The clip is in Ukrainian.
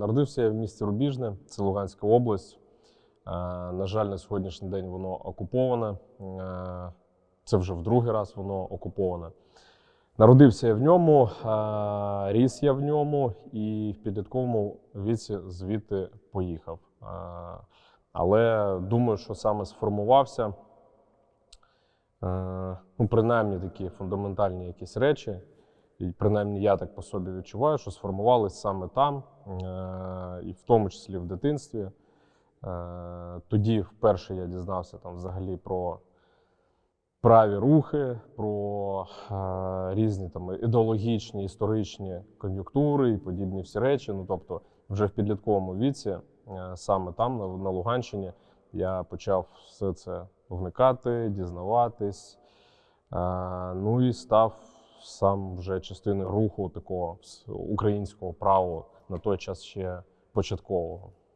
Народився я в місті Рубіжне, це Луганська область. Е, На жаль, на сьогоднішній день воно окуповане. Е, Це вже в другий раз воно окуповане. Народився я в ньому, е, ріс я в ньому і в підлітковому віці звідти поїхав. Але думаю, що саме сформувався, ну, принаймні такі фундаментальні якісь речі, і принаймні я так по собі відчуваю, що сформувались саме там, е, і в тому числі в дитинстві. Е, Тоді вперше я дізнався там взагалі про праві рухи, про е, різні там ідеологічні, історичні кон'юнктури і подібні всі речі. Ну тобто, вже в підлітковому віці, саме там, на, Луганщині, я почав все це вникати, дізнаватись. Ну і став сам вже частиною руху такого українського права на той час ще початкового.